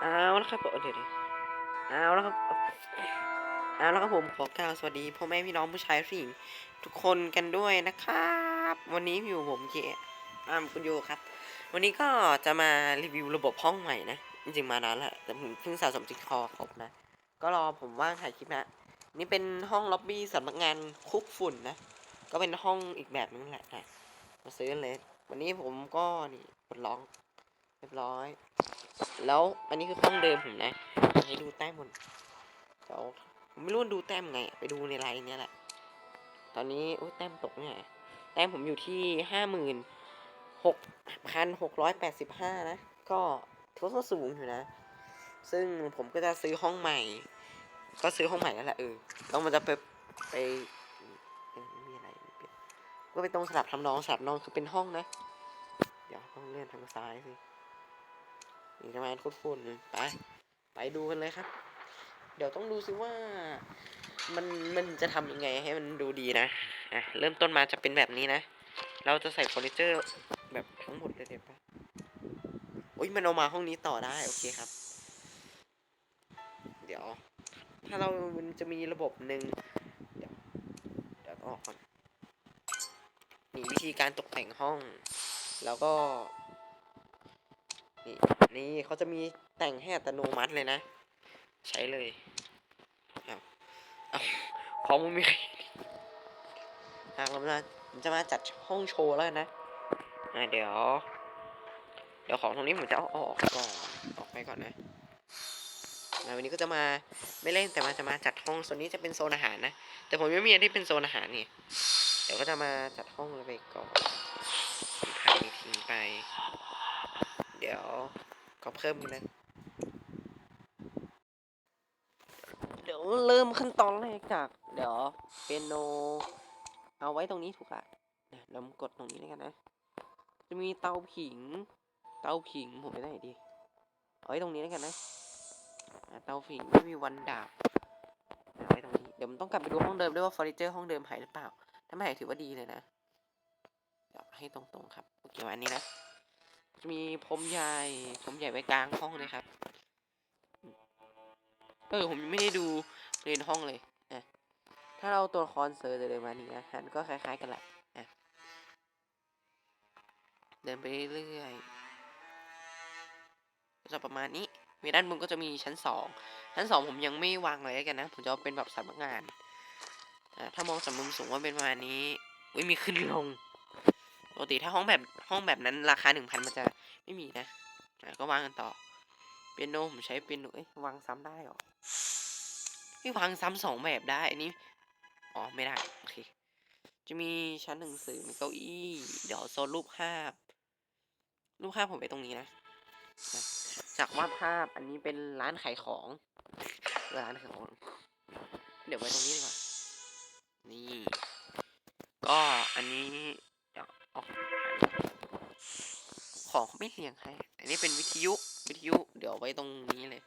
เอาละครับเดี๋ยวเดี๋ยวเอาละครับเอาละครับผมขอกล่าวสวัสดีพ่อแม่พี่น้องผู้ชายผู้หญิงทุกคนกันด้วยนะครับ วันนี้อยู่ผมเจอามคุณโยครับ วันนี้ก็จะมารีวิวระบบห้องใหม่นะจริงๆมานานแล้วแต่ผมเพิ่งสะสมจิกคอครบนะก็รอผมว่างถ่ายคลิปนะนี่เป็นห้องล็อบบี้สำนักงานคุกฝุ่นนะก็เป็นห้องอีกแบบนึงแหละนะมาซื้อเลย วันนี้ผมก็นี่กดลอง เรียบร้อย แล้วอันนี้คือห้องเดิมผมนะให้ดูแต้มบนเดี๋ยวผมไม่รู้ว่าดูแต้มไง ไปดูในไลน์เนี่ยแหละ ตอนนี้โอ้แต้มตกเนี่ยแต้มผมอยู่ที่ห้าหมื่นหกพันหกร้อยแปดสิบห้านะ ก็ถือว่าสูงอยู่นะ ซึ่งผมก็จะซื้อห้องใหม่ ก็ซื้อห้องใหม่แล้วแหละเออแล้วมันจะไปไปไมีอะไรก็ไปตรงสลับทำนองสลับนองคือเป็นห้องนะ เดี๋ยวต้องเลื่อนทางซ้ายสิ นี่จะมาคุดฝุ่นไป ไปดูกันเลยครับ เดี๋ยวต้องดูซิว่ามันมันจะทำยังไงให้มันดูดีนะ อะ เริ่มต้นมาจะเป็นแบบนี้นะ เราจะใส่เฟอร์นิเจอร์ แบบทั้งหมดเลยเดี๋ยวปะอุ้ยมันเอามาห้องนี้ต่อได้ โอเคครับ เดี๋ยว ถ้าเรามันจะมีระบบหนึ่งเดี๋ยวเดี๋ยวต้องออกก่อนนี่วิธีการตกแต่งห้อง แล้วก็ นี่เขาจะมีแต่งให้อัตโนมัติเลยนะ ใช้เลยเอาเอาของมันมีใครอะเราจะจะมาจัดห้องโชว์แล้วนะอะเดี๋ยว เดี๋ยวของตรงนี้ผมจะเอาออกก่อนออกไปก่อนนะวันนี้ก็จะมาไม่เล่นแต่มาจะมาจัดห้องโซนนี้จะเป็นโซนอาหารนะ แต่ผมยังไม่มีอันที่เป็นโซนอาหารนี่เดี๋ยวก็จะมาจัดห้องไปก่อนพักนี้ทิ้งไป เดี๋ยวก็เพิ่มอีกนะเดี๋ยวเริ่มขั้นตอนแรกจาก เดี๋ยวเปียโน เอาไว้ตรงนี้ถูกละนะเรากดตรงนี้แล้วกันนะ จะมีเตาผิง เตาผิงผมไปไหนดีเอาไว้ตรงนี้แล้วกันนะอะเตาผิงไม่มีวันดับเอาไว้ตรงนี้ เดี๋ยวมันต้องกลับไปดูห้องเดิมด้วยว่าเฟอร์นิเจอร์ห้องเดิมหายหรือเปล่า ถ้าไม่หายถือว่าดีเลยนะเดี๋ยวให้ตรงๆครับโอเควันนี้นะ จะมีพรมใหญ่พรมใหญ่ไว้กลางห้องเลยครับ เออ ผมยังไม่ได้ดูเรียนห้องเลยนะถ้าเราตัวละครเซอร์จะเดินมานี่นะฮันก็คล้าย ๆ กันแหละนะเดินไปเรื่อยๆจะประมาณนี้มีด้านบนก็จะมีชั้นสองชั้นสองผมยังไม่วางอะไรกันนะ ผมจะเป็นแบบสำนักงานอ่าถ้ามองจากมุมสูงว่าเป็นประมาณนี้อุ้ยมีขึ้นลง ปกติถ้าห้องแบบห้องแบบนั้นราคาหนึ่งพันมันจะไม่มีนะอะก็วางกันต่อ เปียโนผมใช้เปียโนเอ้ยวางซ้ำได้เหรอไม่วางซ้ำสองแบบได้อันนี้อ๋อไม่ได้โอเคจะมีชั้นหนังสือมีเก้าอี้ เดี๋ยวโซนรูปภาพ รูปภาพผมไปตรงนี้นะ จากวาดภาพอันนี้เป็นร้านขายของร้านขายของ เดี๋ยวไว้ตรงนี้ดีกว่านี่ ก็อันนี้ ของเขาไม่เรียงให้ อันนี้เป็นวิทยุวิทยุ เดี๋ยวไว้ตรงนี้เลย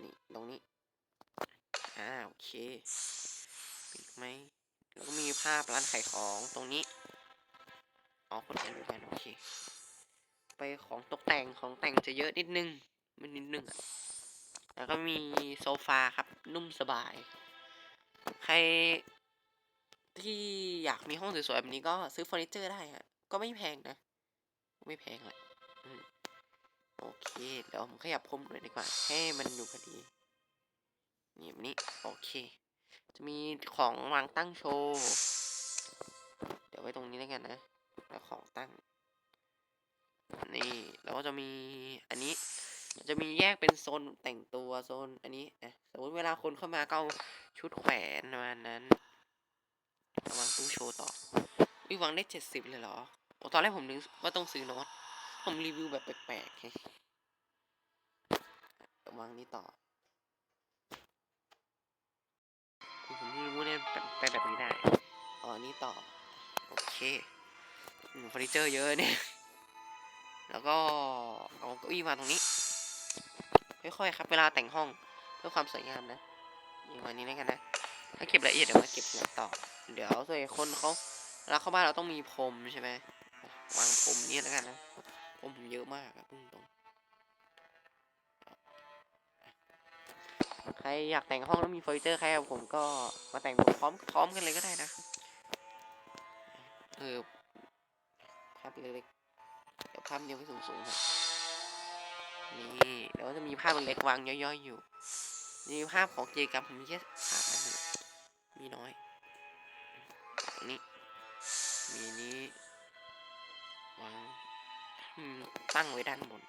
นี่ตรงนี้ อ่าโอเคปิดไหมแล้วก็มีภาพร้านขายของตรงนี้ อ๋อคนกันดูกันโอเค ไปของตกแต่งของแต่งจะเยอะนิดนึงมันนิดนึงอะ แล้วก็มีโซฟาครับนุ่มสบาย ใคร ที่อยากมีห้องสวยๆแบบนี้ก็ซื้อเฟอร์นิเจอร์ได้ฮะก็ไม่แพงนะ ไม่แพงแหละโอเค เดี๋ยวผมขยับพรมหน่อยดีกว่า ให้มันอยู่พอดีนี่แบบนี้ โอเค จะมีของวางตั้งโชว์ เดี๋ยวไว้ตรงนี้แล้วกันนะ แล้วของตั้ง นี่แล้วก็จะมีอันนี้จะมีแยกเป็นโซนแต่งตัวโซนอันนี้นะสมมติเวลาคนเข้ามาก็เอาชุดแขวนประมาณนั้น เอาวางตู้โชว์ต่อวิวางได้เจ็ดสิบเลยเหรอโอตอนแรกผมนึกว่าต้องซื้อโน้ต ผมรีวิวแบบแปลกๆไงวางนี้ต่อผมไม่รู้เนี่ยไปแบบนี้ได้อ๋อนี้ต่อ โอเคเฟอร์นิเจอร์เยอะเนี่ย แล้วก็เอาเก้าอี้มาตรงนี้ ค่อยๆครับ เวลาแต่งห้องเพื่อความสวยงามนะอย่างวันนี้แล้วกันนะ ถ้าเก็บละเอียดเดี๋ยวมาเก็บงานต่อ เดี๋ยวส่วนคนเขาเวลาเข้าบ้านเราต้องมีพรมใช่ไหมวางพรมนี่แล้วกันนะพรมผมเยอะมากอะพุ่งตรงใครอยากแต่งห้องแล้วมีเฟอร์นิเจอร์ใครกับผมก็มาแต่งพร้อมพร้อมกันเลยก็ได้นะเออภาพเล็กๆเดี๋ยวภาพเดียวไม่สูงๆครับนี่เดี๋ยวจะมีภาพเล็กวางย่อยๆอยู่ นี่ภาพของเจกรรมผมมีแค่สามเนี่ย มีน้อยนนี้มีนี้วางอืมตั้งไว้ด้านบน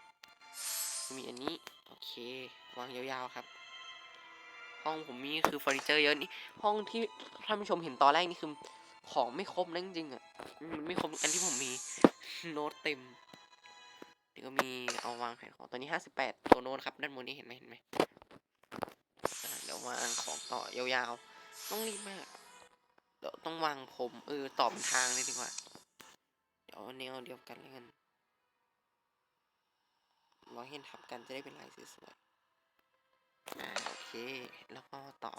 มีอันนี้ โอเค วางยาวๆครับ ห้องผมมีคือเฟอร์นิเจอร์เยอะนี่ ห้องที่ท่านผู้ชมเห็นตอนแรกนี่คือ ของไม่ครบนะจริงๆอะ มันไม่ครบอันที่ผมมีโน้ตเต็มนี่ก็มีเอาวางแผนของตัวนี้ห้าสิบแปดตัวโน้ตครับ ด้านบนนี้เห็นไหมเห็นไหมเดี๋ยววางของต่อยาวๆ ต้องรีบมากเดี๋ยวต้องวางผมเออต่อเป็นทางเลยดีกว่า เดี๋ยวแนวเดียวกันแล้วกันร้อยเห็นทับกันจะได้เป็นลายสวยๆอ่าโอเค แล้วก็ต่อ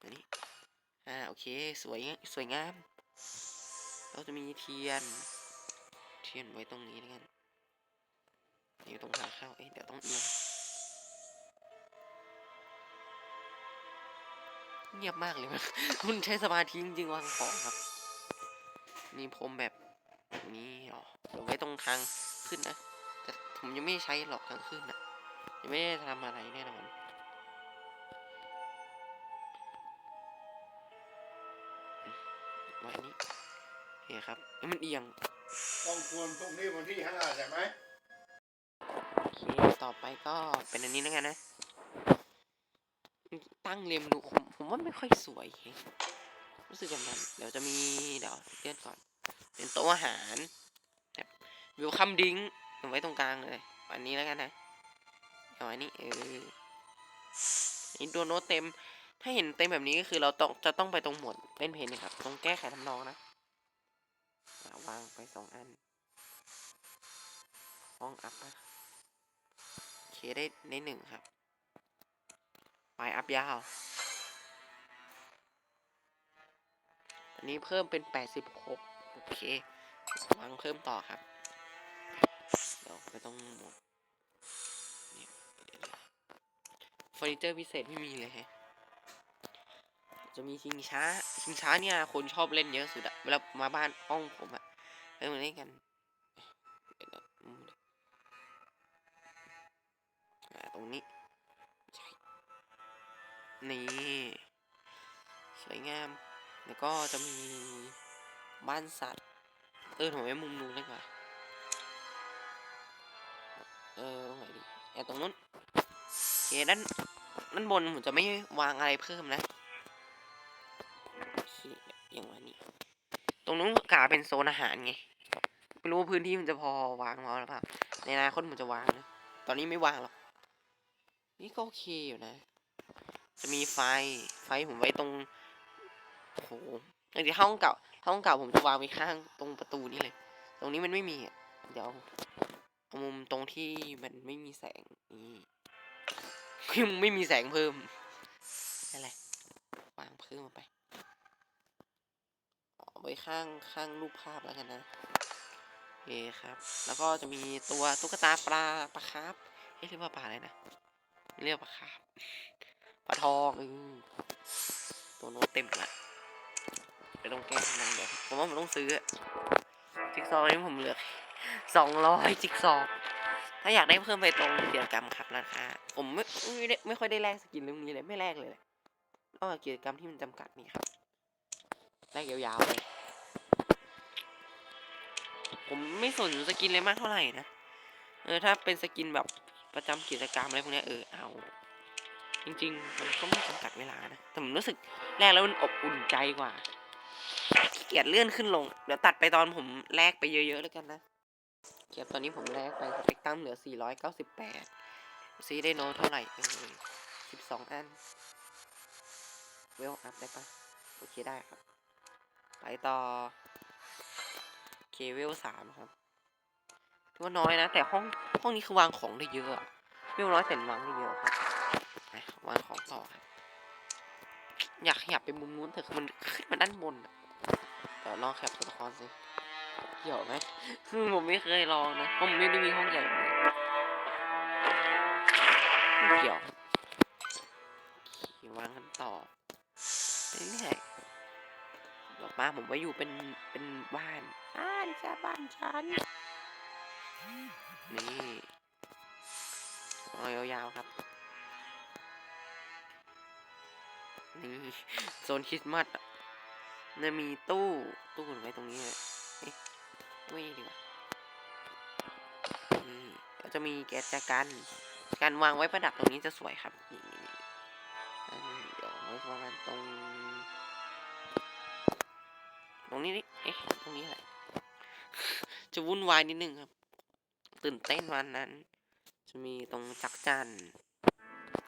ตัวนี้อ่าโอเคสวยสวยงาม เราจะมีเทียน เทียนไว้ตรงนี้แล้วกัน อยู่ตรงทางเข้า เอ้ยเดี๋ยวต้องเอียงเงียบมากเลยมันคุณใช้สมาธิจริงๆวางของครับ มีพรมแบบนี้หรอเดไว้ตรงทางขึ้นนะ แต่ผมยังไม่ใช้หรอกทางขึ้นนะยังไม่ได้ทำอะไรแน่นอนไว้นี้โอเคครับ มันเอียง ต้องควรพรุ่งนี้วันที่ห้าใช่ไหม ต่อไปก็เป็นอันนี้แล้วกันนะ ตั้งเรียมดูผมผมว่าไม่ค่อยสวย รู้สึกแบบนั้น เดี๋ยวจะมีเดี๋ยวเลื่อนก่อน เป็นโต๊ะอาหารแบบวิวคัมดิ้งไว้ตรงกลางเลย อันนี้แล้วกันนะเอาอันนี้เอออันนี่ตัวโน้ตเต็ม ถ้าเห็นเต็มแบบนี้ก็คือเราต้องจะต้องไปตรงหมวดเล่นเพลงนะครับ ตรงแก้ไขทำนองนะวางไปสองอันห้องอัพนะ ได้ได้หนึ่งครับไปอัพยาว อันนี้เพิ่มเป็นแปดสิบหกโอเควางเพิ่มต่อครับ เดี๋ยวไม่ต้องหมดเฟอร์นิเจอร์พิเศษไม่มีเลยฮะจะมีชิงช้า ชิงช้าเนี่ยคนชอบเล่นเยอะสุดอะเวลามาบ้านห้องผมอะเล่นมาเล่นกัน รงนี้ใช่นี่ สวยงาม แล้วก็จะมีบ้านสัตว์ เออผมไว้มุมนู้นดีกว่าเออตรงไหนดีแอบตรงนู้นโอเคด้านด้านบนผมจะไม่วางอะไรเพิ่มนะอย่างวันนี้ ตรงนู้นกาเป็นโซนอาหารไง ไม่รู้ว่าพื้นที่มันจะพอวางพอหรือเปล่า ในอนาคตผมจะวางนะ ตอนนี้ไม่วางหรอก นี่ก็โอเคอยู่นะ จะมีไฟ ไฟผมไว้ตรงโอ้โหอย่างที่ห้องเก่า ห้องเก่าผมจะวางไว้ข้างตรงประตูนี่เลย ตรงนี้มันไม่มีอะ เดี๋ยวเอามุมตรงที่มันไม่มีแสงนี่คือไม่มีแสงเพิ่มนั่นแหละวางเพิ่มไปเอาไว้ข้างข้างรูปภาพแล้วกันนะโอเคครับ แล้วก็จะมีตัวตุ๊กตาปลาปลาคร์ฟเอ๊ะเรียกว่าปลาอะไรนะ เรียกปลาคาร์ฟปลาทองอตัวโน้ตเต็มละไปต้องแก้ทำไมเดี๋ยผมว่าผมต้องซื้อ จิ๊กซอว์นี้ผมเหลือสองร้อยจิ๊กซอว์ถ้าอยากได้เพิ่มไปตรงกิจกรรมครับราคาผมไม่ไม่ได้ไม่ค่อยได้แลกสกินเรื่องนี้เลยไม่แลกเลยแหละนอกจากกิจกรรมที่มันจำกัดนี่ครับแลกยาวๆเลยผมไม่สนสกินเลยมากเท่าไหร่นะเออถ้าเป็นสกินแบบ ประจำกิจกรรมอะไรพวกนี้เออเอา จริง ๆ มันก็ไม่จำกัดเวลานะ แต่ผมรู้สึกแรกแล้วมันอบอุ่นใจกว่าขี้เกียจเลื่อนขึ้นลง เดี๋ยวตัดไปตอนผมแลกไปเยอะๆแล้วกันนะเกียบตอนนี้ผมแลกไปสเปกตรัมเหลือ 498ซีได้โน้ตเท่าไหร่เออ12 อัน เวลอัพได้ปะโอเคได้ครับ ไปต่อเคเวลสามครับถือว่าน้อยนะ แต่ห้อง ห้องนี้คือวางของได้เยอะอะเวลน้อยแต่วางได้เยอะครับวางของต่อครับอยากขยับไปมุมนู้นแต่คือมันขึ้นมาด้านบนอะเดี๋ยวลองแคปตัวละครสิเกี่ยวไหมผมไม่เคยลองนะผมไม่ได้มีห้องใหญ่แบบนี้เกี่ยววางกันต่อไปเรื่อยๆดอกมาผมไว้อยู่เป็นเป็นบ้านบ้านจ้าบ้านฉัน นี่เอายาวๆครับ นี่โซนคริสต์มาสอะเนี่ยมีตู้ตู้ไว้ตรงนี้เลยเอ๊ะไม่ดีกว่านี่ก็จะมีแกจกัน การวางไว้ประดับตรงนี้จะสวยครับนี่นี่เดี๋ยวไว้ประมาณตรง ตรงนี้นี่เอ๊ะตรงนี้อะไรจะวุ่นวายนิดนึงครับ ตื่นเต้นวันนั้น จะมีตรงจักจันทร์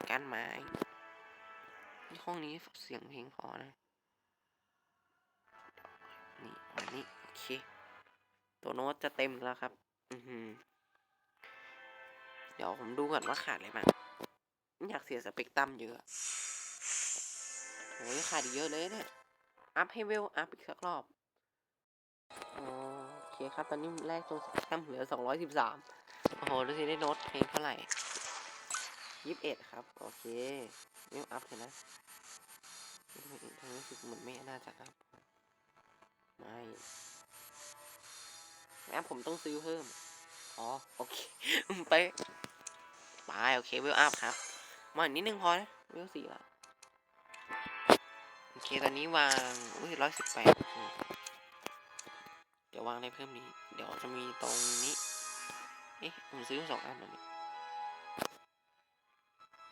ก้านไม้ห้องนี้เสียงเพลงพอนะนี่วันนี้โอเค ตัวโน้ตจะเต็มแล้วครับ อือหือเดี๋ยวผมดูก่อนว่าขาดอะไรบ้างอยากเสียสเปกตรัมเยอะโอ้ยขาดเยอะเลยเนี่ย อัพให้เวล อัพอีกสักรอบ คครับ ตอนนี้แรกตรงสเปกตรัมเหลือสองร้อยสิบสามโอ้โหดูสิได้โน้ตเพลงเท่าไหร่ยี่สิบเอ็ดครับ โอเคเวลอัพเลยนะทำไมทำไมรู้สึกเหมือนไม่น่าจะอัพไม่แม่ผมต้องซื้อเพิ่ม อ๋อ โอเค ไปไปโอเคเวลอัพครับ มาอีกนิดนึงพอนะเวลสี่ละโอเค ตอนนี้วางอุ้ยร้อยสิบแปดเดี๋ยววางได้เพิ่มนี้ เดี๋ยวจะมีตรงนี้ เอ๊ะผมซื้อสองอันแล้วนี่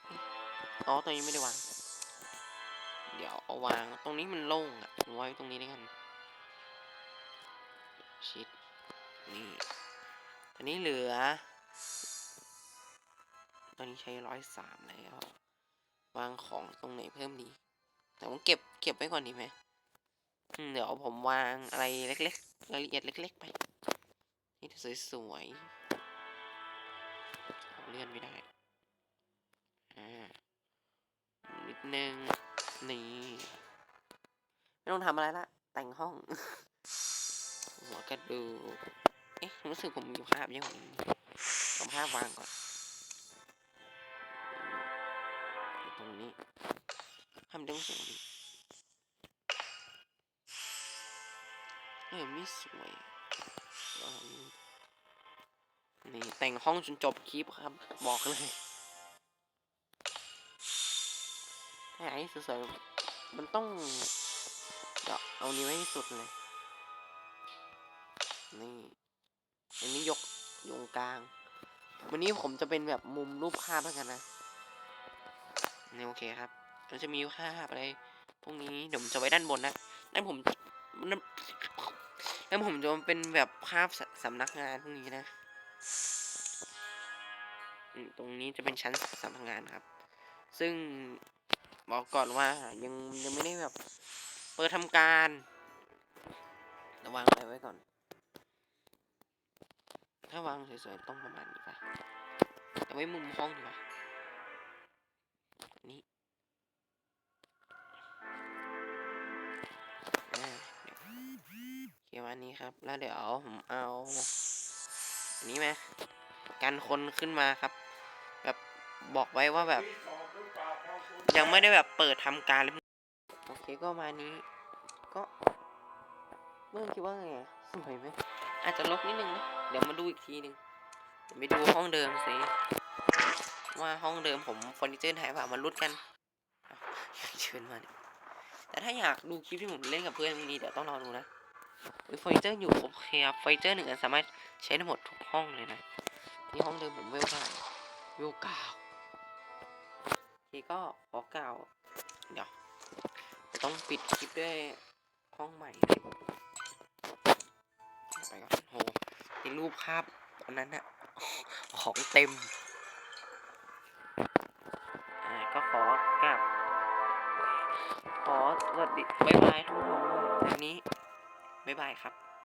เอ๊ะอ๋อตรงนี้ไม่ได้วาง เดี๋ยวเอาวางตรงนี้มันโล่งอะไว้ตรงนี้ด้วยกันชิดนี่ตอนนี้เหลือ ตอนนี้ใช้ร้อยสามแล้ววางของตรงไหนเพิ่มดี แต่ผมเก็บเก็บไว้ก่อนดีไหมเดี๋ยวผมวางอะไรเล็ก รายละเอียดเล็ก ๆ ไป นี่สวยๆเอาเลื่อนไม่ได้ อ่า นิดนึง นี่ ไม่ต้องทำอะไรละ แต่งห้อง หัวกระดูกเอ๊ะ รู้สึกผมมีภาพเยอะกว่านี้าภาพวางก่อน ตรงนี้ทำตรงสูงนี้ เออไม่สวยนี่แต่งห้องจนจบคลิปครับ บอกเลยถ้าอยากให้สวยๆมันต้องเดี๋ยวเอานี้ไว้ให้สุดเลย นี่อันนี้ยกอยตรงกลาง วันนี้ผมจะเป็นแบบมุมรูปภาพแล้วกันนะนี่โอเคครับมันจะมีภาพอะไรพวกนี้เดี๋ยวผมจะไว้ด้านบนนะนั่นผม แล้วผมจะเป็นแบบภาพสำนักงานพวกนี้นะ ตรงนี้จะเป็นชั้นสำนักงานครับ ซึ่งบอกก่อนว่ายังยังไม่ได้แบบ เปิดทำการระวางอะไรไว้ก่อน ถ้าวางสวยๆต้องประมาณนี้ป่ะเอาไว้มุมห้องดีกว่า เขียนวันนี้ครับ แล้วเดี๋ยวผมเอาอันนี้ไหมกันคนขึ้นมาครับ แบบบอกไว้ว่าแบบ ยังไม่ได้แบบเปิดทำการเลยโอเคก็มานี้ ก็เมื่อคิดว่าไงสวยไหมอาจจะลบนิดนึงนะเดี๋ยวมาดูอีกทีหนึ่งเดี๋ยวไปดูห้องเดิมสิว่าห้องเดิมผมเฟอร์นิเจอร์ไหนว่ามาลุ้นกันเชิญมาแต่ถ้าอยากดูคลิปที่ผมเล่นกับเพื่อนพรุ่งนี้เดี๋ยวต้องรอดูนะ เฮ้ยเฟอร์นิเจอร์อยู่ครบเคลียร์เฟอร์นิเจอร์หนึ่งอันสามารถใช้ได้หมดทุกห้องเลยนะที่ห้องเดิมผมเวลเท่าไหร่เวลเก้าโอเคก็ขอเกล่าวเดี๋ยวต้องปิดคลิปด้วยห้องใหม่ไปก่อนโหในรูปภาพตอนนั้นอะของเต็ม บ๊ายบายครับ